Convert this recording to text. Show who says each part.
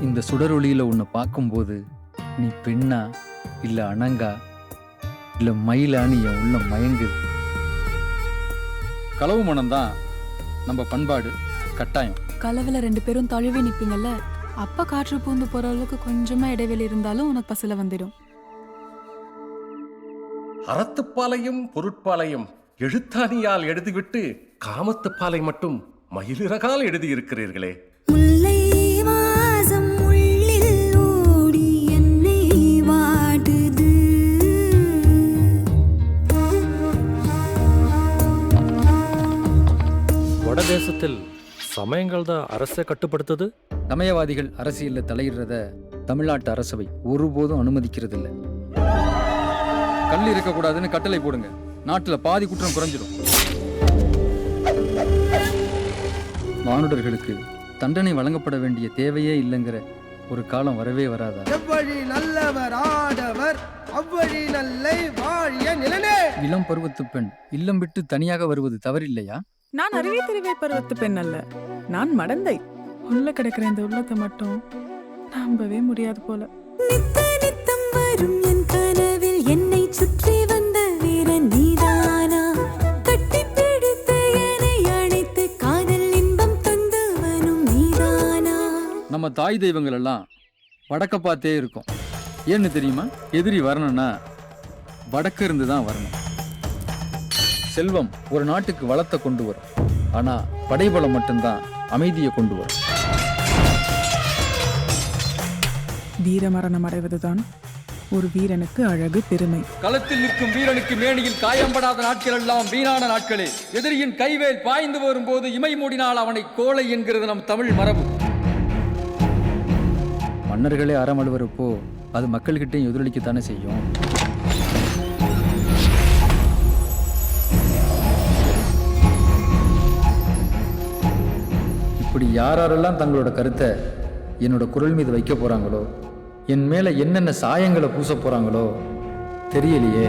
Speaker 1: இந்த சுடரொளியில உன்னை பார்க்கும்போது நீ பெண்ணா இல்ல அணங்கா? இல்ல மயிலான்னு என் உள்ள மயங்குது களவு மனம்தான் நம்ம பண்பாடு கட்டாயம்.
Speaker 2: கலவுல ரெண்டு பேரும் தழுவி நிப்பீங்கல்ல அப்ப காற்று பூந்து போற அளவுக்கு கொஞ்சமா இடைவெளி இருந்தாலும் உனக்கு பசில வந்துடும்.
Speaker 3: அறத்துப்பாலையும் பொருட்பாலையும் எழுத்தாணியால் எழுதிவிட்டு காமத்துப்பாலை மட்டும் மயிலிறகால் எழுதியிருக்கிறீர்களே.
Speaker 4: வடதேசத்தில் சமயங்கள் தான் அரசை கட்டுப்படுத்துது?
Speaker 1: சமயவாதிகள் அரசியல்ல தலையிடுறத தமிழ்நாட்டு அரசவை ஒருபோதும் அனுமதிக்கிறதில்ல. கல் இருக்கக்கூடாதுன்னு கட்டளை போடுங்க. நாட்டுல பாதி குற்றம் குறைஞ்சிடும் மானுடர்களுக்கு தண்டனை வழங்கப்பட வேண்டிய தேவையே இல்லைங்கிற ஒரு காலம் வரவே வராதா?
Speaker 5: எவ்வழி நல்லவர் ஆடவர் அவ்வழி நல்லை வாழிய நிலனே.
Speaker 1: இளம் பருவத்து பெண் இல்லம் விட்டு தனியாக வருவது தவறில்லையா?
Speaker 6: நான் அறிவை தெரிவை பருவத்து பெண் அல்ல. நான் மடந்தை. உள்ள கிடக்கிற இந்த உள்ளத்தை மட்டும் நம்பவே முடியாது போல.
Speaker 7: நித்த நித்தம் வரும் என் கனவில் என்னை சுற்றி வந்த வீரன் நீதானா? கட்டி பிடித்து என்னை அழைத்து காதல் இன்பம் தந்தவனும் நீதானா?
Speaker 1: நம்ம தாய் தெய்வங்கள் எல்லாம் வடக்க பார்த்தே இருக்கும். ஏன்னு தெரியுமா? எதிரி வரணும்னா வடக்க இருந்து தான் வரணும். செல்வம் ஒரு நாட்டுக்கு வளத்தை கொண்டு வரும். ஆனா படைபலம் மட்டும்தான் அமைதியை கொண்டு வரும்.
Speaker 6: வீரமரணம் அடைவதுதான் ஒரு வீரனுக்கு அழகு பெருமை.
Speaker 1: களத்தில் நிற்கும் வீரனுக்கு மேனியில் காயம்படாத நாட்கள் எல்லாம் வீணான நாட்களே. எதிரியின் கைவேல் பாய்ந்து வரும்போது இமை மூடினால் அவனை கோழை என்கிறது நம் தமிழ் மரபு. மன்னர்களே அறம் அழுவரப்போ அது மக்கள்கிட்டையும் எதிரொலிக்கத்தானே செய்யும்? யார் யாரெல்லாம் தங்களோட கருத்தை என்னோட குரல் மீது வைக்க போகிறாங்களோ என் மேலே என்னென்ன சாயங்களை பூச போகிறாங்களோ தெரியலையே.